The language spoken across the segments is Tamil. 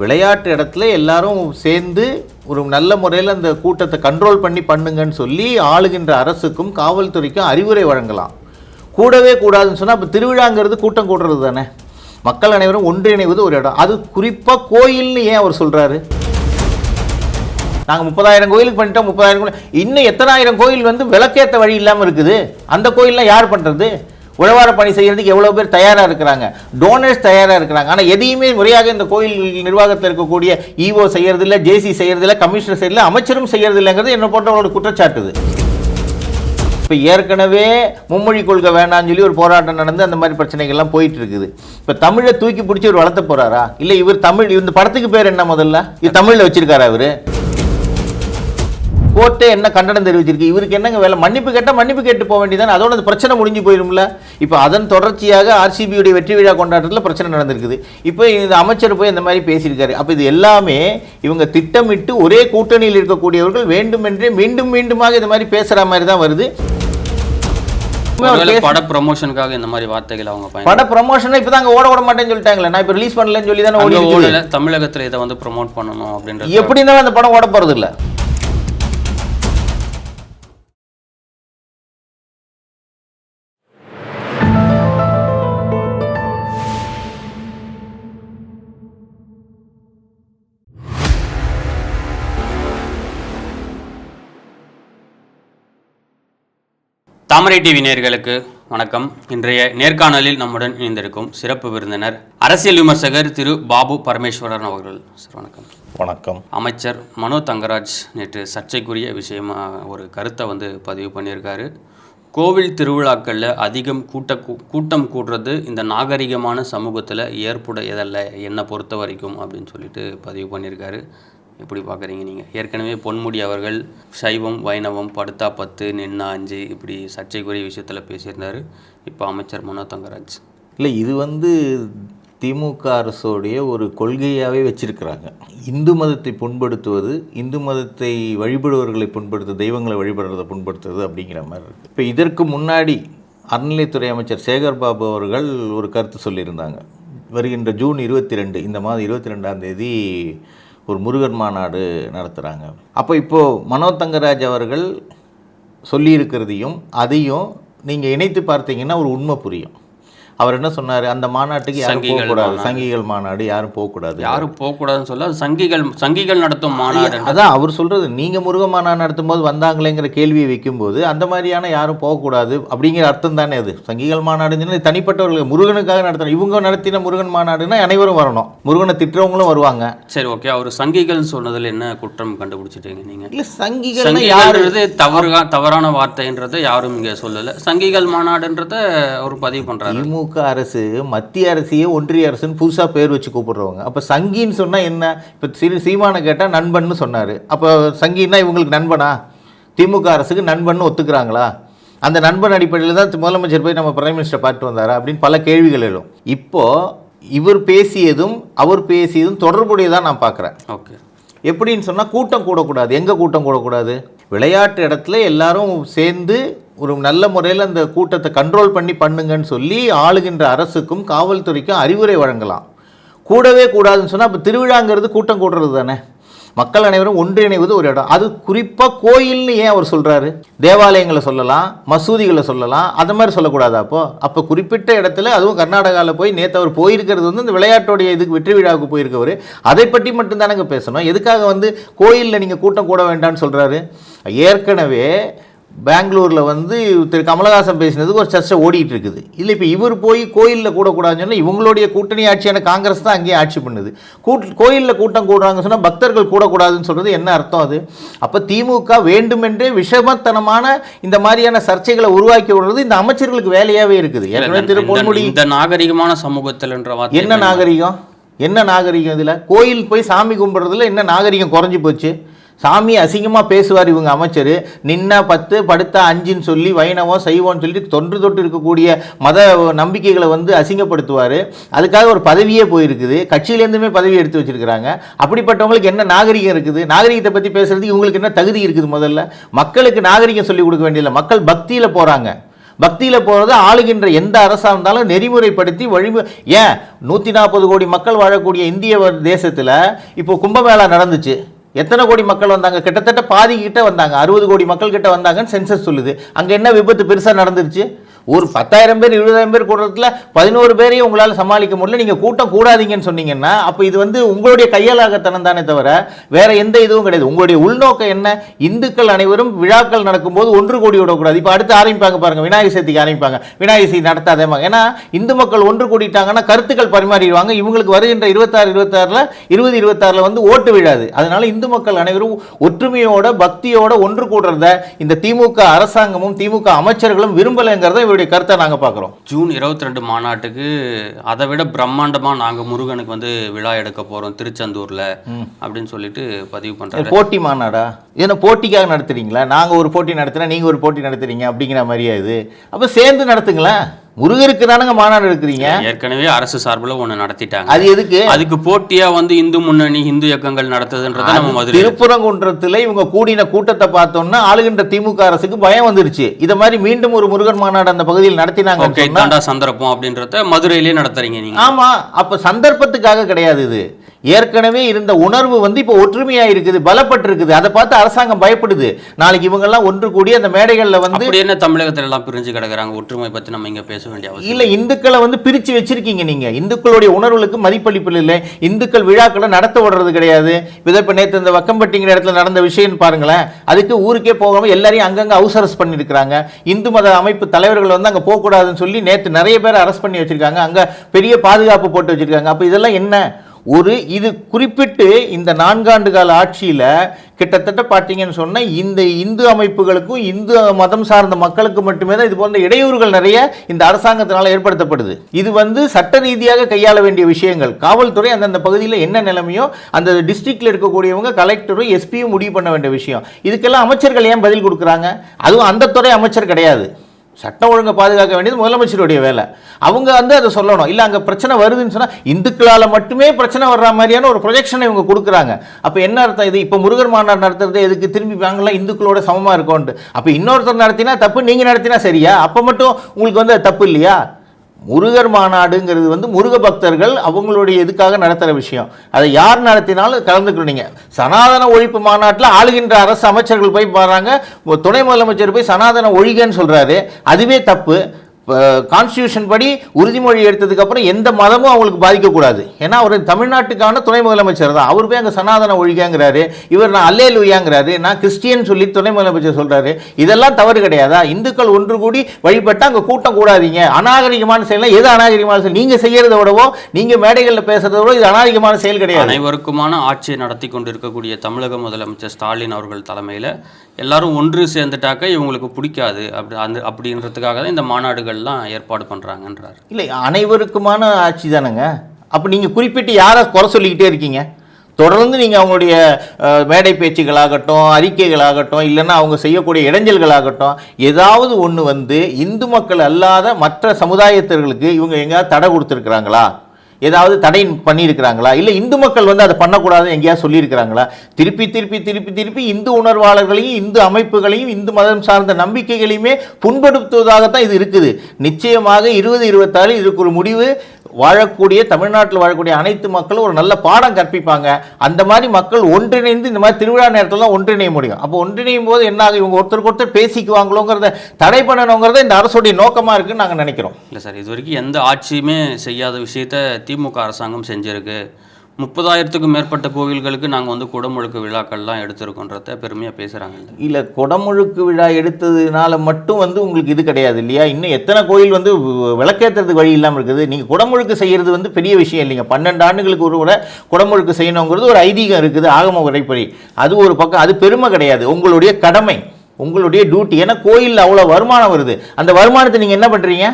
விளையாட்டு இடத்துல எல்லாரும் சேர்ந்து ஒரு நல்ல முறையில் அந்த கூட்டத்தை கண்ட்ரோல் பண்ணி பண்ணுங்கன்னு சொல்லி ஆளுகின்ற அரசுக்கும் காவல்துறைக்கும் அறிவுரை வழங்கலாம். கூடவே கூடாதுன்னு சொன்னால் இப்போ திருவிழாங்கிறது கூட்டம் கூடுறது தானே? மக்கள் அனைவரும் ஒன்றிணைவது ஒரு இடம். அது குறிப்பாக கோயில்னு ஏன் அவர் சொல்கிறாரு நாங்கள் முப்பதாயிரம் கோயிலுக்கு பண்ணிட்டோம் முப்பதாயிரம் கோயில். இன்னும் எத்தனாயிரம் கோயில் வந்து விளக்கேற்ற வழி இல்லாமல் இருக்குது. அந்த கோயிலெலாம் யார் பண்ணுறது உழவார பணி செய்கிறதுக்கு எவ்வளோ பேர் தயாராக இருக்கிறாங்க? டோனர்ஸ் தயாராக இருக்கிறாங்க. ஆனால் எதையுமே முறையாக இந்த கோயில் நிர்வாகத்தில் இருக்கக்கூடிய இஓ செய்யறதில்ல ஜேசி செய்யறதில்ல கமிஷனர் செய்யறதில்ல அமைச்சரும் செய்யறதில்லைங்கிறது என்ன போன்றவங்களோட குற்றச்சாட்டுது. இப்போ ஏற்கனவே மும்மொழி கொள்கை வேணாம்னு சொல்லி ஒரு போராட்டம் நடந்து அந்த மாதிரி பிரச்சனைகள்லாம் போயிட்டு இருக்குது இப்போ தமிழை தூக்கி பிடிச்சி ஒரு வளர்த்த போறாரா? இல்லை இவர் தமிழ் இந்த படத்துக்கு பேர் என்ன முதல்ல? இது தமிழில் வச்சிருக்காரா இவர்? கோர்ட்டே என்ன கண்டனம் தெரிவிச்சிருக்கு? இவருக்கு என்னங்க வேலை? மன்னிப்பு கேட்டால் மன்னிப்பு கேட்டு போக வேண்டியதானே அதோட அந்த பிரச்சனை முடிஞ்சு போயிரும்ல? இப்போ அதன் தொடர்ச்சியாக ஆர்சிபியுடைய வெற்றி விழா கொண்டாட்டத்தில் பிரச்சனை நடந்திருக்குது. இப்போ இந்த அமைச்சர் போய் இந்த மாதிரி பேசியிருக்காரு. அப்போ இது எல்லாமே இவங்க திட்டமிட்டு ஒரே கூட்டணியில் இருக்கக்கூடியவர்கள் வேண்டுமென்றே மீண்டும் மீண்டுமாக இந்த மாதிரி பேசுகிற மாதிரி தான் வருது. பட ப்ரமோஷனுக்காக இந்த மாதிரி வார்த்தைகள் அவங்க பட ப்ரமோஷனை இப்போ தாங்க ஓட விட மாட்டேன்னு சொல்லிட்டாங்களே. நான் இப்போ ரிலீஸ் பண்ணலன்னு சொல்லி தானே ஓடி தமிழகத்துல இதை வந்து ப்ரோமோட் பண்ணணும் அப்படின்றது எப்படி இருந்தாலும் அந்த படம் ஓட போகிறது இல்லை தாமரை டிவி நேயர்களுக்கு வணக்கம். இன்றைய நேர்காணலில் நம்முடன் இணைந்திருக்கும் சிறப்பு விருந்தினர் அரசியல் விமர்சகர் திரு பாபு பரமேஸ்வரன் அவர்கள். சார் வணக்கம். வணக்கம். அமைச்சர் மனோ தங்கராஜ் நேற்று சர்ச்சைக்குரிய விஷயமா ஒரு கருத்தை வந்து பதிவு பண்ணியிருக்காரு. கோவில் திருவிழாக்களில் அதிகம் கூட்ட கூட்டம் கூடுறது இந்த நாகரிகமான சமூகத்தில் ஏற்புடையதல்ல. என்னை பொறுத்த வரைக்கும் அப்படின்னு சொல்லிட்டு பதிவு பண்ணியிருக்காரு. எப்படி பார்க்குறீங்க நீங்கள்? ஏற்கனவே பொன்முடி அவர்கள் சைவம் வைணவம் படுத்தா பத்து நின்னா அஞ்சு இப்படி சர்ச்சைக்குரிய விஷயத்தில் பேசியிருந்தாரு. இப்போ அமைச்சர் மனோ தங்கராஜ். இல்லை இது வந்து திமுக அரசோடைய ஒரு கொள்கையாகவே வச்சிருக்கிறாங்க. இந்து மதத்தை புண்படுத்துவது இந்து மதத்தை வழிபடுவர்களை புண்படுத்து தெய்வங்களை வழிபடுறதை புண்படுத்துவது அப்படிங்கிற மாதிரி இருக்குது இப்போ இதற்கு முன்னாடி அறநிலைத்துறை அமைச்சர் சேகர் பாபு அவர்கள் ஒரு கருத்து சொல்லியிருந்தாங்க. வருகின்ற ஜூன் இருபத்தி ரெண்டு இந்த மாதம் இருபத்தி ரெண்டாம் தேதி ஒரு முருகன் மாநாடு நடத்துகிறாங்க அப்போ இப்போது மனோ தங்கராஜ் அவர்கள் சொல்லியிருக்கிறதையும் அதையும் நீங்கள் இணைத்து பார்த்தீங்கன்னா ஒரு உண்மை புரியும். அவர் என்ன சொன்னார்? அந்த மாநாட்டுக்கு யாரும் போகக்கூடாது. சங்கிகள் மாநாடு யாரும் போகக்கூடாது. யாரும் போகக்கூடாதுன்னு சொல்ல சங்கிகள் சங்கிகள் நடத்தும் மாநாடு அதான் அவர் சொல்றது. நீங்க முருக மாநாடு நடத்தும் போது வந்தாங்களேங்கிற கேள்வியை வைக்கும்போது அந்த மாதிரியான யாரும் போகக்கூடாது அப்படிங்கிற அர்த்தம் தானே அது. சங்கிகள் மாநாடுன்னு தனிப்பட்டவர்கள் முருகனுக்காக நடத்தணும் இவங்க நடத்தின முருகன் மாநாடுன்னா அனைவரும் வரணும். முருகனை திட்டுறவங்களும் வருவாங்க. சரி ஓகே. அவர் சங்கிகள் சொன்னதுல என்ன குற்றம் கண்டுபிடிச்சிட்டீங்க நீங்க? இல்ல சங்கிகள் யாரு? சங்கிகள்ன்றது தவறு தவறான வார்த்தைன்றதை யாரும் இங்க சொல்லல. சங்கிகள் மாநாடுன்றத அவர் பதிவு பண்றாரு. திமுக அரசு மத்திய அரசையே ஒன்றிய அரசுன்னு புதுசாக பேர் வச்சு கூப்பிடுறவங்க. அப்போ சங்கின்னு சொன்னால் என்ன? இப்போ சிறு சீமானை கேட்டால் நண்பன்னு சொன்னார். அப்போ சங்கின்னா இவங்களுக்கு நண்பனா? திமுக அரசுக்கு நண்பன்னு ஒத்துக்கிறாங்களா? அந்த நண்பன் அடிப்படையில் தான் முதலமைச்சர் போய் நம்ம பிரைம் மினிஸ்டர் பார்த்து வந்தாரா? அப்படின்னு பல கேள்விகள் எழும். இப்போது இவர் பேசியதும் அவர் பேசியதும் தொடர்புடையதாக நான் பார்க்குறேன். ஓகே. எப்படின்னு சொன்னால் கூட்டம் கூடக்கூடாது. எங்கே கூட்டம் கூடக்கூடாது? விளையாட்டு இடத்துல எல்லாரும் சேர்ந்து ஒரு நல்ல முறையில் அந்த கூட்டத்தை கண்ட்ரோல் பண்ணி பண்ணுங்கன்னு சொல்லி ஆளுகின்ற அரசுக்கும் காவல்துறைக்கும் அறிவுரை வழங்கலாம். கூடவே கூடாதுன்னு சொன்னால் இப்போ திருவிழாங்கிறது கூட்டம் கூடுறது தானே? மக்கள் அனைவரும் ஒன்றிணைவது ஒரு இடம். அது குறிப்பாக கோயில்னு ஏன் அவர் சொல்கிறாரு தேவாலயங்களை சொல்லலாம் மசூதிகளை சொல்லலாம் அது மாதிரி சொல்லக்கூடாதா அப்போ? அப்போ குறிப்பிட்ட இடத்துல அதுவும் கர்நாடகாவில் போய் நேற்று அவர் போயிருக்கிறது வந்து இந்த விளையாட்டுடைய இதுக்கு வெற்றி விழாவுக்கு போயிருக்கவர். அதை பற்றி மட்டும்தானங்க பேசணும். எதுக்காக வந்து கோயிலில் நீங்கள் கூட்டம் கூட வேண்டாம்னு சொல்கிறாரு ஏற்கனவே பெங்களூரில் வந்து திரு கமலஹாசன் பேசினதுக்கு ஒரு சர்ச்சை ஓடிட்டு இருக்குது இல்லை இப்போ இவர் போய் கோயிலில் கூடக்கூடாதுன்னு சொன்னால் இவங்களுடைய கூட்டணி ஆட்சியான காங்கிரஸ் தான் அங்கேயே ஆட்சி பண்ணுது. கூட் கோயிலில் கூட்டம் கூடுறாங்கன்னு சொன்னால் பக்தர்கள் கூடக்கூடாதுன்னு சொல்கிறது என்ன அர்த்தம் அது? அப்போ திமுக வேண்டுமென்றே விஷமத்தனமான இந்த மாதிரியான சர்ச்சைகளை உருவாக்கி விடுறது இந்த அமைச்சர்களுக்கு வேலையாகவே இருக்குது. ஏற்கனவே திரு பொன்முடி இந்த நாகரிகமான சமூகத்தில்ன்ற வார்த்தை என்ன நாகரிகம்? என்ன நாகரிகம் இதில்? கோயில் போய் சாமி கும்பிட்றதுல என்ன நாகரிகம் குறைஞ்சி போச்சு? சாமி அசிங்கமாக பேசுவார் இவங்க அமைச்சர். நின்ன பத்து படுத்த அஞ்சுன்னு சொல்லி வைணவம் சைவம்னு சொல்லிட்டு தொன்று தொட்டு இருக்கக்கூடிய மத நம்பிக்கைகளை வந்து அசிங்கப்படுத்துவார். அதுக்காக ஒரு பதவியே போயிருக்குது. கட்சியிலேருந்துமே பதவி எடுத்து வச்சிருக்கிறாங்க. அப்படிப்பட்டவங்களுக்கு என்ன நாகரிகம் இருக்குது? நாகரிகத்தை பற்றி பேசுறதுக்கு இவங்களுக்கு என்ன தகுதி இருக்குது முதல்ல? மக்களுக்கு நாகரிகம் சொல்லிக் கொடுக்க வேண்டியதில்லை. மக்கள் பக்தியில் போகிறாங்க பக்தியில் போகிறது ஆளுகின்ற எந்த அரசாக இருந்தாலும் நெறிமுறைப்படுத்தி வழிமு ஏன்? நூற்றி நாற்பது கோடி மக்கள் வாழக்கூடிய இந்திய தேசத்தில் இப்போ கும்பமேளா நடந்துச்சு. எத்தனை கோடி மக்கள் வந்தாங்க? கிட்டத்தட்ட பாதி கிட்ட வந்தாங்க. அறுபது கோடி மக்கள் கிட்ட வந்தாங்கன்னு சென்சஸ் சொல்லுது. அங்கே என்ன விபத்து பெருசாக நடந்துருச்சு? ஒரு பத்தாயிரம் பேர் இருபதாயிரம் பேர் கூட்டத்தில் பதினோரு பேரையும் உங்களால் சமாளிக்க முடியல. நீங்கள் கூட்டம் கூடாதீங்கன்னு சொன்னீங்கன்னா அப்போ இது வந்து உங்களுடைய கையாலாகத்தனம் தானே தவிர வேற எந்த இதுவும் கிடையாது. உங்களுடைய உள்நோக்கம் என்ன? இந்துக்கள் அனைவரும் விழாக்கள் நடக்கும்போது ஒன்று கூடி விடக்கூடாது. இப்போ அடுத்து ஆரம்பிப்பாங்க பாருங்க விநாயகர் சதுர்த்திக்கு ஆரம்பிப்பாங்க. விநாயகர் சதுர்த்தி நடத்தாதேமா ஏன்னா இந்து மக்கள் ஒன்று கூடிட்டாங்கன்னா கருத்துக்கள் பரிமாறிடுவாங்க. இவங்களுக்கு வருகின்ற இருபத்தாறு இருபத்தாறில் இருபது இருபத்தாறில் வந்து ஓட்டு விழாது. அதனால இந்து மக்கள் அனைவரும் ஒற்றுமையோட பக்தியோட ஒன்று கூடுறத இந்த திமுக அரசாங்கமும் திமுக அமைச்சர்களும் விரும்பலைங்கிறத இவருடைய கருத்தை நாங்கள் பார்க்குறோம் ஜூன் இருபத்தி ரெண்டு மாநாட்டுக்கு அதை விட பிரம்மாண்டமாக நாங்கள் முருகனுக்கு வந்து விழா எடுக்க போகிறோம் திருச்செந்தூரில் அப்படின்னு சொல்லிட்டு பதிவு பண்ணுறாரு போட்டி மாநாடா? ஏன்னா போட்டிக்காக நடத்துறீங்களா? நாங்கள் ஒரு போட்டி நடத்துனா நீங்கள் ஒரு போட்டி நடத்துறீங்க அப்படிங்கிற மாதிரியா இது? அப்போ சேர்ந்து நடத்துங்களேன். முருகருக்கு தானங்க மாநாடு எடுக்கிறீங்க? ஏற்கனவே அரசு சார்பில் ஒன்று நடத்திட்டாங்க. அது எதுக்கு? அதுக்கு போட்டியா வந்து இந்து முன்னணி இந்து இயக்கங்கள் நடத்துதுன்றதை நம்ம மதுரை திருப்புறங்குன்றத்தில் இவங்க கூடின கூட்டத்தை பார்த்தோம்னா ஆளுகின்ற திமுக அரசுக்கு பயம் வந்துருச்சு. இத மாதிரி மீண்டும் ஒரு முருகன் மாநாடு அந்த பகுதியில் நடத்தினாங்க ஓகே தாண்டா சந்தர்ப்பம் அப்படின்றத மதுரையிலே நடத்துறீங்க நீங்க. ஆமா அப்ப சந்தர்ப்பத்துக்காக கிடையாது இது. ஏற்கனவே இருந்த உணர்வு வந்து இப்போ ஒற்றுமையா இருக்குது பலப்பட்டு இருக்குது அதை பார்த்து அரசாங்கம் பயப்படுது. நாளைக்கு இவங்கெல்லாம் ஒன்று கூடி அந்த மேடைகள்ல வந்து என்ன தமிழகத்துல எல்லாம் பிரிஞ்சு கிடக்குறாங்க? ஒற்றுமை பத்தி நம்ம இங்க பேச வேண்டிய அவசியம் இல்ல இந்துக்களை வந்து பிரிச்சு வச்சிருக்கீங்க நீங்க. இந்துக்களுடைய உணர்வுகளுக்கு மதிப்பளிப்பு இல்லை. இந்துக்கள் விழாக்களை நடத்த விடுறது கிடையாது. இதை இப்ப நேத்து இந்த வக்கம்பட்டிங்கிற இடத்துல நடந்த விஷயம்னு பாருங்களேன். அதுக்கு ஊருக்கே போகாம எல்லாரையும் அங்கங்க அவுசரஸ் பண்ணிருக்கிறாங்க இந்து மத அமைப்பு தலைவர்கள் வந்து அங்க போக கூடாதுன்னு சொல்லி நேத்து நிறைய பேர் அரெஸ்ட் பண்ணி வச்சிருக்காங்க. அங்க பெரிய பாதுகாப்பு போட்டு வச்சிருக்காங்க. அப்ப இதெல்லாம் என்ன? ஒரு இது குறிப்பிட்டு இந்த நான்காண்டு கால ஆட்சியில் கிட்டத்தட்ட பார்த்தீங்கன்னு சொன்னால் இந்த இந்து அமைப்புகளுக்கும் இந்து மதம் சார்ந்த மக்களுக்கு மட்டுமே தான் இது போன்ற இடையூறுகள் நிறைய இந்த அரசாங்கத்தினால் ஏற்படுத்தப்படுது. இது வந்து சட்ட ரீதியாக கையாள வேண்டிய விஷயங்கள். காவல்துறை அந்தந்த பகுதியில் என்ன நிலைமையோ அந்த டிஸ்ட்ரிக்டில் இருக்கக்கூடியவங்க கலெக்டரும் எஸ்பியும் முடிவு பண்ண வேண்டிய விஷயம். இதுக்கெல்லாம் அமைச்சர்கள் ஏன் பதில் கொடுக்குறாங்க? அதுவும் அந்த துறை அமைச்சர் கிடையாது. சட்டம் ஒழுங்கை பாதுகாக்க வேண்டியது முதலமைச்சருடைய வேலை. அவங்க வந்து அதை சொல்லணும். இல்லை அங்கே பிரச்சனை வருதுன்னு சொன்னால் இந்துக்களால் மட்டுமே பிரச்சனை வர்ற மாதிரியான ஒரு ப்ரொஜெக்ஷனை இவங்க கொடுக்குறாங்க. அப்போ என்ன அர்த்தம் இது? இப்போ முருகர் மாநாடு நடத்துறது எதுக்கு திரும்பி வாங்கலாம் இந்துக்களோட சமமாக இருக்கோன்ட்டு. அப்போ இன்னொருத்தர் நடத்தினா தப்பு நீங்கள் நடத்தினா சரியா? அப்போ மட்டும் உங்களுக்கு வந்து அது தப்பு இல்லையா? முருகர் மாநாடுங்கிறது வந்து முருக பக்தர்கள் அவங்களுடைய இதுக்காக நடத்துகிற விஷயம். அதை யார் நடத்தினாலும் கலந்துக்கணும் சனாதன ஒழிப்பு மாநாட்டில் ஆளுகின்ற அரசு அமைச்சர்கள் போய் பாடுறாங்க துணை முதலமைச்சர் போய் சனாதன ஒழிகன்னு சொல்கிறாரு அதுவே தப்பு. கான்ஸ்டியூஷன் படி உறுதிமொழி எடுத்ததுக்கப்புறம் எந்த மதமும் அவங்களுக்கு பாதிக்கக்கூடாது. ஏன்னா அவர் தமிழ்நாட்டுக்கான துணை முதலமைச்சர் தான். அவர் போய் அங்கே சனாதன ஒழிகாங்கிறாரு. இவர் நான் அல்லே லூயாங்கிறாரு நான் கிறிஸ்டியன் சொல்லி துணை முதலமைச்சர் சொல்கிறாரு இதெல்லாம் தவறு கிடையாதா? இந்துக்கள் ஒன்று கூடி வழிபட்டு அங்கே கூட்டம் கூடாதீங்க. அநாகரிகமான செயல் எது அநாகரிகமான செயல்? நீங்கள் செய்கிறத விடவோ நீங்கள் மேடைகளில் பேசுறத விட இது அநாகரிகமான செயல் கிடையாது. அனைவருக்குமான ஆட்சியை நடத்தி கொண்டிருக்கக்கூடிய தமிழக முதலமைச்சர் ஸ்டாலின் அவர்கள் தலைமையில் எல்லாரும் ஒன்று சேர்ந்துட்டாக்க இவங்களுக்கு பிடிக்காது. அப்படி அந்த அப்படின்றதுக்காக தான் இந்த மாநாடுகள்லாம் ஏற்பாடு பண்ணுறாங்கன்றார் இல்லை அனைவருக்குமான ஆட்சி தானேங்க. அப்போ நீங்கள் குறிப்பிட்டு யாரை குறை சொல்லிக்கிட்டே இருக்கீங்க? தொடர்ந்து நீங்கள் அவங்களுடைய மேடை பேச்சுகளாகட்டும் அறிக்கைகளாகட்டும் இல்லைன்னா அவங்க செய்யக்கூடிய இடைஞ்சல்களாகட்டும் ஏதாவது ஒன்று வந்து இந்து மக்கள் அல்லாத மற்ற சமுதாயத்தர்களுக்கு இவங்க எங்கேயாவது தடை கொடுத்துருக்குறாங்களா? ஏதாவது தடை பண்ணியிருக்கிறாங்களா? இல்லை இந்து மக்கள் வந்து அதை பண்ணக்கூடாதுன்னு எங்கேயாவது சொல்லியிருக்கிறாங்களா? திருப்பி திருப்பி திருப்பி திருப்பி இந்து உணர்வாளர்களையும் இந்து அமைப்புகளையும் இந்து மதம் சார்ந்த நம்பிக்கைகளையுமே புண்படுத்துவதாகத்தான் இது இருக்குது. நிச்சயமாக இருபது இருபத்தாறு இதுக்கு ஒரு முடிவு வாழக்கூடிய தமிழ்நாட்டில் வாழக்கூடிய அனைத்து மக்களும் ஒரு நல்ல பாடம் கற்பிப்பாங்க. அந்த மாதிரி மக்கள் ஒன்றிணைந்து இந்த மாதிரி திருவிழா நேரத்தில் தான் ஒன்றிணைய முடியும். அப்போ ஒன்றிணையும் போது என்ன ஆகும்? இவங்க ஒருத்தருக்கு ஒருத்தர் பேசிக்குவாங்களோங்கிறத தடை பண்ணணுங்கிறத இந்த அரசுடைய நோக்கமாக இருக்குன்னு நாங்கள் நினைக்கிறோம். இல்லை சார் இது வரைக்கும் எந்த ஆட்சியுமே செய்யாத விஷயத்த திமுக அரசாங்கம் செஞ்சிருக்கு. முப்பதாயிரத்துக்கும் மேற்பட்ட கோவில்களுக்கு நாங்கள் வந்து குடமுழுக்கு விழாக்கள்லாம் எடுத்திருக்கோன்றத பெருமையாக பேசுகிறாங்க இல்லை குடமுழுக்கு விழா எடுத்ததுனால மட்டும் வந்து உங்களுக்கு இது கிடையாது இல்லையா? இன்னும் எத்தனை கோயில் வந்து விளக்கேற்றுறதுக்கு வழி இல்லாமல் இருக்குது. நீங்கள் குடமுழுக்கு செய்கிறது வந்து பெரிய விஷயம் இல்லைங்க. பன்னெண்டு ஆண்டுகளுக்கு ஒரு கூட குடமுழுக்கு செய்யணுங்கிறது ஒரு ஐதீகம் இருக்குது ஆகம உரைப்படி. அது ஒரு பக்கம் அது பெருமை கிடையாது. உங்களுடைய கடமை உங்களுடைய டியூட்டி ஏன்னா கோயிலில் அவ்வளோ வருமானம் வருது. அந்த வருமானத்தை நீங்கள் என்ன பண்ணுறீங்க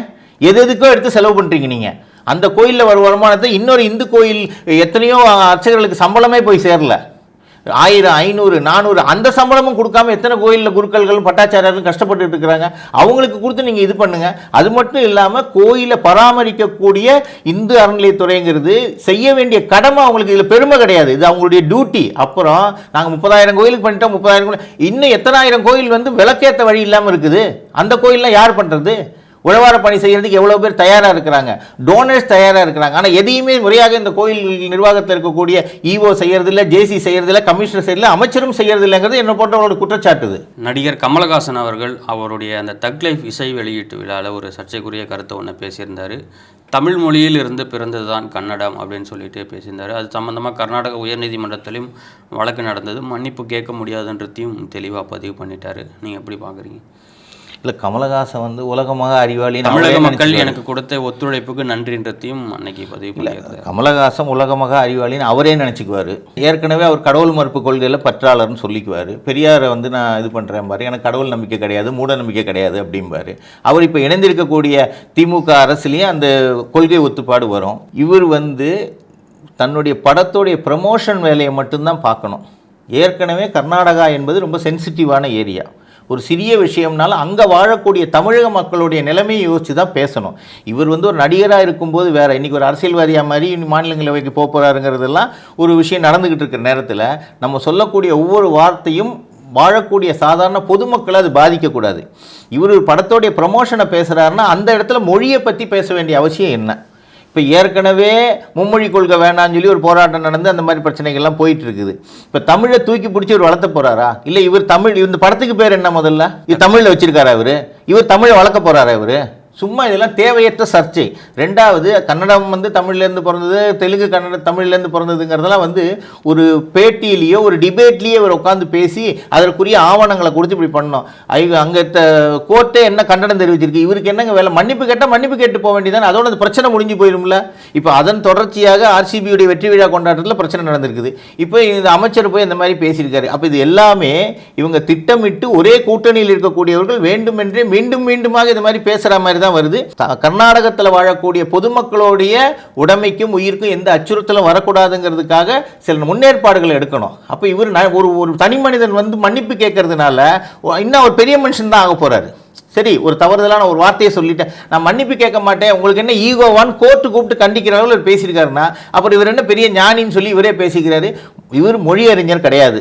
எது எதுக்கோ எடுத்து செலவு பண்ணுறீங்க நீங்கள் அந்த கோயிலில் வர வருமானத்தை இன்னொரு இந்து கோயில் எத்தனையோ அர்ச்சகர்களுக்கு சம்பளமே போய் சேரல. ஆயிரம் ஐநூறு நானூறு அந்த சம்பளமும் கொடுக்காம எத்தனை கோயிலில் குருக்கள்களும் பட்டாச்சாரியர்களும் கஷ்டப்பட்டுட்டு இருக்கிறாங்க. அவங்களுக்கு கொடுத்து நீங்கள் இது பண்ணுங்க. அது மட்டும் இல்லாமல் கோயிலை பராமரிக்கக்கூடிய இந்து அறநிலையத்துறைங்கிறது செய்ய வேண்டிய கடமை அவங்களுக்கு இதில் பெருமை கிடையாது. இது அவங்களுடைய டியூட்டி அப்புறம் நாங்கள் முப்பதாயிரம் கோயிலுக்கு பண்ணிட்டோம் முப்பதாயிரம் கோயில் இன்னும் எத்தனாயிரம் கோயில் வந்து விளக்கேற்ற வழி இல்லாமல் இருக்குது. அந்த கோயிலெலாம் யார் பண்ணுறது உழவார பணி செய்கிறதுக்கு எவ்வளோ பேர் தயாராக இருக்கிறாங்க? டோனர்ஸ் தயாராக இருக்கிறாங்க. ஆனால் எதையுமே முறையாக இந்த கோயில் நிர்வாகத்தில் இருக்கக்கூடிய இஓ செய்யறதில்ல ஜேசி செய்யறதில்ல கமிஷனர் செய்யறதில்ல அமைச்சரும் செய்யறதில்லைங்கிறது என்ன போன்றவரோட குற்றச்சாட்டுது. நடிகர் கமலஹாசன் அவர்கள் அவருடைய அந்த தக் லைஃப் இசை வெளியீட்டு விழாவில் ஒரு சர்ச்சைக்குரிய கருத்தை ஒன்று பேசியிருந்தார். தமிழ் மொழியில் இருந்து பிறந்தது தான் கன்னடம் அப்படின்னு சொல்லிட்டு பேசியிருந்தார். அது சம்மந்தமாக கர்நாடக உயர்நீதிமன்றத்திலையும் வழக்கு நடந்தது. மன்னிப்பு கேட்க முடியாதுன்றதையும் தெளிவாக பதிவு பண்ணிட்டாரு. நீங்கள் எப்படி பார்க்குறீங்க இல்லை கமலஹாசன் வந்து உலகமாக அறிவாளி தமிழக மக்கள் எனக்கு கொடுத்த ஒத்துழைப்புக்கு நன்றின்றதையும் அன்னைக்கு பதிவு பண்ணியிருந்தார் கமலஹாசன் உலகமாக அறிவாளின்னு அவரே நினச்சிக்குவார். ஏற்கனவே அவர் கடவுள் மறுப்பு கொள்கையில் பற்றாளர்னு சொல்லிக்குவார். பெரியாரை வந்து நான் இது பண்ணுறேன் பாரு எனக்கு கடவுள் நம்பிக்கை கிடையாது மூட நம்பிக்கை கிடையாது அப்படிம்பாரு. அவர் இப்போ இணைந்திருக்கக்கூடிய திமுக அரசுலேயும் அந்த கொள்கை ஒத்துப்பாடு வரும். இவர் வந்து தன்னுடைய படத்துடைய ப்ரமோஷன் வேலையை மட்டும்தான் பார்க்கணும். ஏற்கனவே கர்நாடகா என்பது ரொம்ப சென்சிட்டிவான ஏரியா ஒரு சிறிய விஷயம்னாலும் அங்கே வாழக்கூடிய தமிழக மக்களுடைய நிலைமையை யோசித்து தான் பேசணும். இவர் வந்து ஒரு நடிகராக இருக்கும்போது வேறு இன்னைக்கு ஒரு அரசியல்வாதியாக மாதிரி இனி மாநிலங்களவைக்கு போக போகிறாருங்கிறதெல்லாம் ஒரு விஷயம் நடந்துக்கிட்டு இருக்கிற நேரத்தில் நம்ம சொல்லக்கூடிய ஒவ்வொரு வார்த்தையும் வாழக்கூடிய சாதாரண பொதுமக்களை அது பாதிக்கக்கூடாது. இவர் படத்தோடைய ப்ரமோஷனை பேசுகிறாருன்னா அந்த இடத்துல மொழியை பற்றி பேச வேண்டிய அவசியம் என்ன? இப்போ ஏற்கனவே மும்மொழி கொள்கை வேணான்னு சொல்லி ஒரு போராட்டம் நடந்து அந்த மாதிரி பிரச்சனைகள்லாம் போயிட்டு இருக்குது இப்போ தமிழை தூக்கி பிடிச்சி இவர் வளர்த்த போறாரா? இல்லை இவர் தமிழ் இந்த படத்துக்கு பேர் என்ன முதல்ல? இது தமிழில் வச்சிருக்காரா இவர்? இவர் தமிழை வளர்க்க போறாரா இவர்? சும்மா இதெல்லாம் தேவையற்ற சர்ச்சை. ரெண்டாவது கன்னடம் வந்து தமிழ்லேருந்து பிறந்தது தெலுங்கு கன்னட தமிழ்லேருந்து பிறந்ததுங்கிறதெல்லாம் வந்து ஒரு பேட்டியிலேயோ ஒரு டிபேட்லேயே இவர் உட்காந்து பேசி அதற்குரிய ஆவணங்களை கொடுத்து இப்படி பண்ணோம் ஐ- அங்கே கோர்ட்டே என்ன கண்டனம் தெரிவிச்சிருக்கு? இவருக்கு என்னங்க வேலை? மன்னிப்பு கேட்டால் மன்னிப்பு கேட்டு போக வேண்டியதானே அதோட அந்த பிரச்சனை முடிஞ்சு போயிடும்ல இப்போ அதன் தொடர்ச்சியாக ஆர்சிபியுடைய வெற்றி விழா கொண்டாட்டத்தில் பிரச்சனை நடந்திருக்குது. இப்போ இந்த அமைச்சர் போய் இந்த மாதிரி பேசியிருக்காரு. அப்போ இது எல்லாமே இவங்க திட்டமிட்டு ஒரே கூட்டணியில் இருக்கக்கூடியவர்கள் வேண்டுமென்றே மீண்டும் மீண்டுமாக இந்த மாதிரி பேசுகிற மாதிரி தான் வருது. கர்நாடகத்தில் வாழக்கூடிய பொதுமக்களுடைய உடைமைக்கும் உயிருக்கும் எந்த அச்சுறுத்தலும் வரக்கூடாதுங்கிறதுக்காக சில முன்னேற்பாடுகளை எடுக்கணும். அப்போ இவர் ஒரு ஒரு தனி மனிதன் வந்து மன்னிப்பு கேட்கறதுனால இன்னும் ஒரு பெரிய மனுஷன் தான் ஆக போகிறாரு சரி ஒரு தவறுதலான ஒரு வார்த்தையை சொல்லிட்டேன். நான் மன்னிப்பு கேட்க மாட்டேன். உங்களுக்கு என்ன ஈகோவான்னு கோர்ட்டு கூப்பிட்டு கண்டிக்கிற அளவில் பேசியிருக்காருன்னா அப்புறம் இவர் என்ன பெரிய ஞானின்னு சொல்லி இவரே பேசிக்கிறாரு. இவர் மொழி அறிஞர் கிடையாது.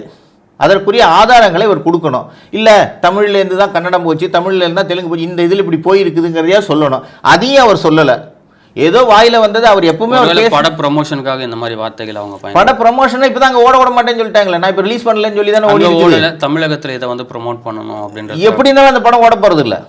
அதற்குரிய ஆதாரங்களை இவர் கொடுக்கணும். இல்லை தமிழ்லேருந்து தான் கன்னடம் போச்சு தமிழ்லேருந்து தான் தெலுங்கு போச்சு இந்த இதில் இப்படி போயிருக்குதுங்கிறதையா சொல்லணும். அதையும் அவர் சொல்லலை. ஏதோ வாயில வந்தது அவர் எப்பவுமே பட ப்ரமோஷனுக்காக இந்த மாதிரி வார்த்தைகள் அவங்க பட ப்ரமோஷனை இப்போ தாங்க ஓட விட மாட்டேன்னு சொல்லிட்டாங்களே. நான் இப்போ ரிலீஸ் பண்ணலன்னு சொல்லி தானே ஓடி தமிழகத்துல இதை வந்து ப்ரோமோட் பண்ணணும் அப்படின்றது எப்படி இருந்தாலும் அந்த படம் ஓட போகிறது இல்லை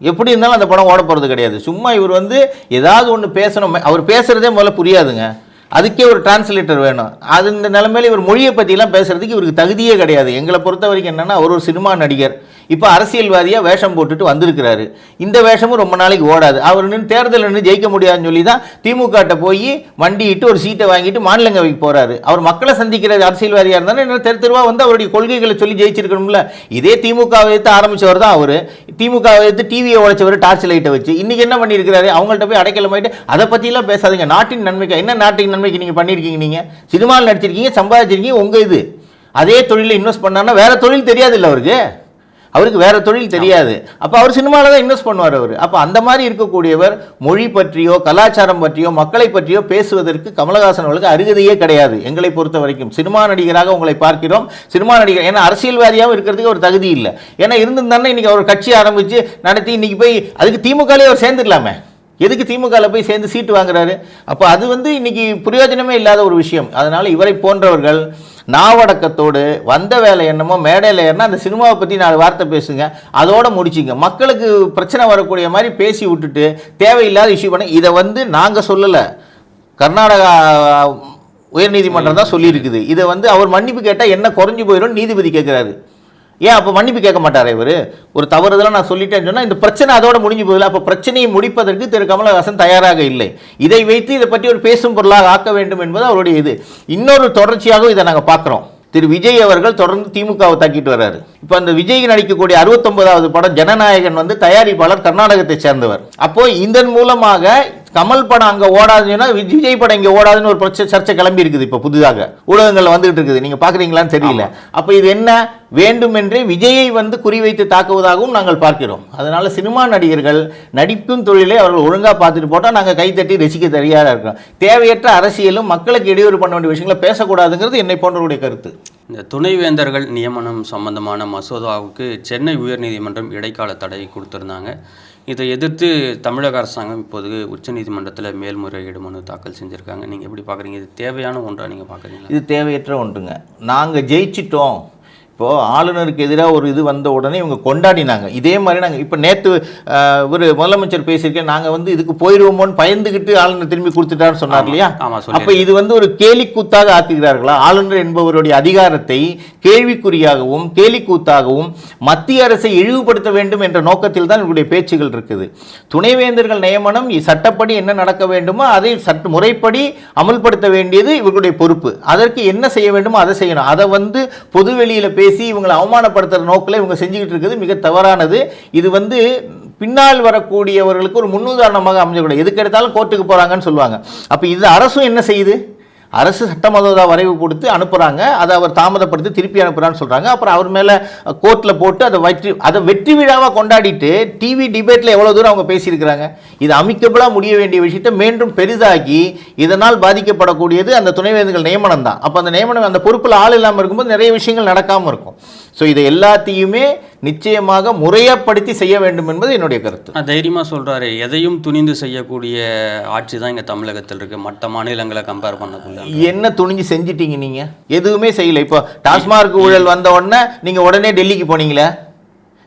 எப்படி இருந்தாலும் அந்த படம் ஓட போகிறது கிடையாது. சும்மா இவர் வந்து ஏதாவது ஒன்று பேசணும். அவர் பேசுகிறதே முதல்ல புரியாதுங்க. அதுக்கே ஒரு டிரான்ஸ்லேட்டர் வேணும். அது இந்த நிலைமையில இவர் மொழியை பற்றிலாம் பேசுகிறதுக்கு இவருக்கு தகுதியே கிடையாது. எங்களை பொறுத்த வரைக்கும் என்னென்னா அவர் ஒரு சினிமா நடிகர். இப்போ அரசியல்வாதியாக வேஷம் போட்டுட்டு வந்திருக்கிறாரு. இந்த வேஷமும் ரொம்ப நாளைக்கு ஓடாது. அவர் நின்று தேர்தலில் நின்று ஜெயிக்க முடியாதுன்னு சொல்லி தான் திமுகட்ட போய் வண்டியிட்டு ஒரு சீட்டை வாங்கிட்டு மாநிலங்கவைக்கு போகிறாரு அவர் மக்களை சந்திக்கிற அரசியல்வாதியாக இருந்தாலும் என்ன தெரு தெருவாக வந்து அவருடைய கொள்கைகளை சொல்லி ஜெயிச்சிருக்கணும்ல. இதே திமுக எடுத்து ஆரம்பிச்சவர் தான் அவர். திமுக எடுத்து டிவியை உழைச்சவர் டார்ச் லைட்டை வச்சு. இன்றைக்கி என்ன பண்ணியிருக்கிறாரு? அவங்கள்ட்ட போய் அடைக்கலமாயிட்டு அதை பற்றிலாம் பேசாதீங்க. நாட்டின் நன்மைக்கு? என்ன நாட்டின் நன்மைக்கு நீங்கள் பண்ணியிருக்கீங்க நீங்கள் சினிமாவில் நடிச்சிருக்கீங்க சம்பாதிச்சிருக்கீங்க உங்கள் இது. அதே தொழிலில் இன்வெஸ்ட் பண்ணான்னா வேறு தொழில் தெரியாது இல்லை அவருக்கு. அவருக்கு வேற தொழில் தெரியாது. அப்போ அவர் சினிமாவில் தான் இன்வெஸ்ட் பண்ணுவார் அவர். அப்போ அந்த மாதிரி இருக்கக்கூடியவர் மொழி பற்றியோ கலாச்சாரம் பற்றியோ மக்களை பற்றியோ பேசுவதற்கு கமலஹாசன் அவர்களுக்கு அருகதையே கிடையாது. எங்களை பொறுத்த வரைக்கும். சினிமா நடிகராக உங்களை பார்க்கிறோம். சினிமா நடிகர் ஏன்னா அரசியல்வாதியாகவும் இருக்கிறதுக்கு ஒரு தகுதி இல்லை. ஏன்னா இருந்திருந்தானே இன்னைக்கு அவர் கட்சி ஆரம்பித்து நடத்தி இன்னைக்கு போய் அதுக்கு திமுகலேயே அவர் சேர்ந்துடலாமே. எதுக்கு திமுகவில் போய் சேர்ந்து சீட்டு வாங்குறாரு? அப்போ அது வந்து இன்னைக்கு பிரயோஜனமே இல்லாத ஒரு விஷயம். அதனால இவரை போன்றவர்கள் நாவடக்கத்தோடு வந்த வேலை என்னமோ மேடையில் ஏறினா அந்த சினிமாவை பற்றி நாலு வார்த்தை பேசுங்க அதோட முடிச்சிங்க. மக்களுக்கு பிரச்சனை வரக்கூடிய மாதிரி பேசி விட்டுட்டு தேவையில்லாத இஷ்யூ பண்ண இதை வந்து நாங்கள் சொல்லலை. கர்நாடகா உயர்நீதிமன்றம் தான் சொல்லியிருக்குது. இதை வந்து அவர் மன்னிப்பு கேட்டால் என்ன குறைஞ்சி போயிடும் நீதிபதி கேட்குறாரு ஏன் அப்போ மன்னிப்பு கேட்க மாட்டார் இவர்? ஒரு தவறுதெல்லாம் நான் சொல்லிட்டேன்னு சொன்னால் இந்த பிரச்சனை அதோட முடிஞ்சு போதில்லை அப்போ பிரச்சனையை முடிப்பதற்கு திரு கமலஹாசன் தயாராக இல்லை. இதை வைத்து இதை பற்றி ஒரு பேசும் பொருளாக ஆக்க வேண்டும் என்பது அவருடைய இது. இன்னொரு தொடர்ச்சியாகவும் இதை நாங்கள் பார்க்குறோம். திரு விஜய் அவர்கள் தொடர்ந்து திமுகவை தாக்கிட்டு வர்றாரு. இப்போ அந்த விஜய் நடிக்கக்கூடிய அறுபத்தொன்பதாவது படம் ஜனநாயகன் வந்து தயாரிப்பாளர் கர்நாடகத்தை சேர்ந்தவர். அப்போ இதன் மூலமாக கமல் படம் அங்கே ஓடாதுன்னா விஜய் படம் இங்கே ஓடாதுன்னு ஒரு பிரச்சனை சர்ச்சை கிளம்பி இருக்குது இப்போ புதிதாக. ஊடகங்கள்ல வந்துகிட்டு இருக்குது. நீங்கள் பார்க்குறீங்களான்னு தெரியல. அப்போ இது என்ன? வேண்டுமென்றே விஜயை வந்து குறிவைத்து தாக்குவதாகவும் நாங்கள் பார்க்கிறோம். அதனால சினிமா நடிகர்கள் நடிப்பும் தொழிலை அவர்கள் ஒழுங்காக பார்த்துட்டு போட்டால் நாங்கள் கைத்தட்டி ரசிக்க தயாராக இருக்கோம் தேவையற்ற அரசியலும் மக்களுக்கு இடையூறு பண்ண வேண்டிய விஷயங்களை பேசக்கூடாதுங்கிறது என்னை போன்றவருடைய கருத்து. இந்த துணைவேந்தர்கள் நியமனம் சம்பந்தமான மசோதாவுக்கு சென்னை உயர்நீதிமன்றம் இடைக்கால தடை கொடுத்திருந்தாங்க. இதை எதிர்த்து தமிழக அரசாங்கம் இப்போது உச்சநீதிமன்றத்தில் மேல்முறையீடு மனு தாக்கல் செஞ்சுருக்காங்க. நீங்கள் எப்படி பார்க்குறீங்க இது தேவையான ஒன்றாக நீங்கள் பார்க்குறீங்களா இது தேவையற்ற ஒன்றுங்க. நாங்கள் ஜெயிச்சிட்டோம். இப்போது ஆளுநருக்கு எதிராக ஒரு இது வந்த உடனே இவங்க கொண்டாடினாங்க. இதே மாதிரி நாங்கள் இப்போ நேற்று ஒரு முதலமைச்சர் பேசியிருக்கேன். நாங்கள் வந்து இதுக்கு போயிடுவோமோன்னு பயந்துக்கிட்டு ஆளுநர் திரும்பி கொடுத்துட்டாருன்னு சொன்னார் இல்லையா? அப்ப இது வந்து ஒரு கேலிக்கூத்தாக ஆக்குகிறார்களா? ஆளுநர் என்பவருடைய அதிகாரத்தை கேள்விக்குறியாகவும் கேலிக்கூத்தாகவும் மத்திய அரசை இழிவுபடுத்த வேண்டும் என்ற நோக்கத்தில் தான் இவருடைய பேச்சுகள் இருக்குது. துணைவேந்தர்கள் நியமனம் சட்டப்படி என்ன நடக்க வேண்டுமோ அதை சட்ட முறைப்படி அமல்படுத்த வேண்டியது இவர்களுடைய பொறுப்பு. அதற்கு என்ன செய்ய வேண்டுமோ அதை செய்யணும். அதை வந்து பொதுவெளியில பேசி இவங்களை அவமானப்படுத்துகிற நோக்கில் இவங்க செஞ்சுக்கிட்டு இருக்குது. மிக தவறானது. இது வந்து பின்னால் வரக்கூடியவர்களுக்கு ஒரு முன்னுதாரணமாக அமைஞ்சக்கூடாது. எதுக்கு எடுத்தாலும் கோர்ட்டுக்கு போகிறாங்கன்னு சொல்லுவாங்க. அப்போ இது அரசும் என்ன செய்யுது? அரசு சட்டமசோதா வரைவு கொடுத்து அனுப்புகிறாங்க அதை அவர் தாமதப்படுத்தி திருப்பி அனுப்புகிறான்னு சொல்கிறாங்க அப்புறம் அவர் மேலே கோர்ட்டில் போட்டு அதை வெற்றி அதை வெற்றி விழாவாக கொண்டாடிட்டு டிவி டிபேட்டில் எவ்வளோ தூரம் அவங்க பேசியிருக்கிறாங்க. இது அமிக்கபிளாக முடிய வேண்டிய விஷயத்தை மீண்டும் பெரிதாகி இதனால் பாதிக்கப்படக்கூடியது அந்த துணைவேந்தர்கள் நியமனம் தான் அப்போ அந்த நியமனம் அந்த பொறுப்பில் ஆள் இல்லாமல் இருக்கும்போது நிறைய விஷயங்கள் நடக்காமல் இருக்கும். ஸோ இதை எல்லாத்தையுமே நிச்சயமாக முறையப்படுத்தி செய்ய வேண்டும் என்பது என்னுடைய கருத்து. தைரியமாக சொல்கிறாரு எதையும் துணிந்து செய்யக்கூடிய ஆட்சி தான் இங்கே தமிழகத்தில் இருக்குது மற்ற மாநிலங்களை கம்பேர் பண்ணக்குள்ள. என்ன துணிஞ்சு செஞ்சிட்டீங்க நீங்க? எதுவுமே செய்யல. இப்போ டாஸ்மார்க் ஊழல் வந்த உடனே நீங்க உடனே டெல்லிக்கு போனீங்களே?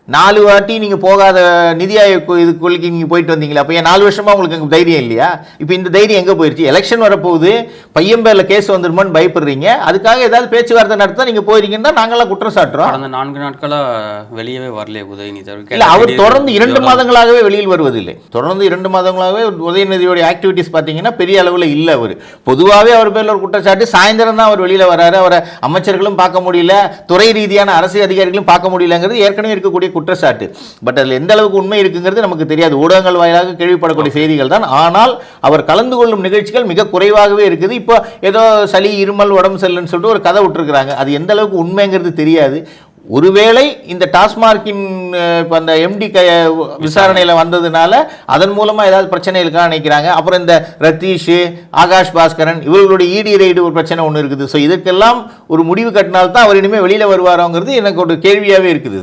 நாலு வாட்டி நீங்க போகாத நிதி ஆயோக் இதுக்குள்ளுக்கு நீங்க போயிட்டு வந்தீங்களா அப்போ ஏன் நாலு வருஷமா உங்களுக்கு தைரியம் இல்லையா? இப்போ இந்த தைரியம் எங்க போயிருச்சு? எலெக்ஷன் வரப்போகுது பையன் பேர்ல கேஸ் வந்துருமோன்னு பயப்படுறீங்க. அதுக்காக ஏதாவது பேச்சுவார்த்தை நடத்த நீங்க போயிருக்கீங்கன்னா நாங்களாம் குற்றம் சாட்டுறோம். கடந்த நான்கு நாட்களாக வெளியவே வரலையே உதயநிதி இல்ல அவர் தொடர்ந்து இரண்டு மாதங்களாகவே வெளியில் வருவதில்லை. தொடர்ந்து இரண்டு மாதங்களாகவே உதயநிதியோடைய ஆக்டிவிட்டிஸ் பார்த்தீங்கன்னா பெரிய அளவில் இல்லை அவர். பொதுவாகவே அவர் பேரில் ஒரு குற்றச்சாட்டு சாயந்தரம் தான் அவர் வெளியில் வராரு. அவரை அமைச்சர்களும் பார்க்க முடியல துறை ரீதியான அரசு அதிகாரிகளும் பார்க்க முடியலங்கிறது ஏற்கனவே இருக்கக்கூடிய குற்றச்சாட்டு. பட் அதில் எந்த அளவுக்கு உண்மை இருக்குங்கிறது நமக்கு தெரியாது. ஊடகங்கள் வாயிலாக கேள்விப்படக்கூடிய செய்திகள் தான் ஆனால் அவர் கலந்து கொள்ளும் நிகழ்ச்சிகள் மிக குறைவாகவே இருக்குது. இப்போ ஏதோ சளி இருமல் உடம்பு சரியில்லைன்னு சொல்லிட்டு ஒரு கதை விட்டுருக்குறாங்க. அது எந்த அளவுக்கு உண்மைங்கிறது தெரியாது. ஒருவேளை இந்த டாஸ்மார்க்கின் இப்ப அந்த எம்டி க விசாரணையில் வந்ததுனால அதன் மூலமாக ஏதாவது பிரச்சனை இருக்கான்னு நினைக்கிறாங்க. அப்புறம் இந்த ரத்தீஷ் ஆகாஷ் பாஸ்கரன் இவர்களுடைய இடி ரைடு ஒரு பிரச்சனை ஒன்று இருக்குது. ஸோ இதுக்கெல்லாம் ஒரு முடிவு கட்டினால்தான் அவர் இனிமேல் வெளியில் வருவாரோங்கிறது எனக்கு ஒரு கேள்வியாகவே இருக்குது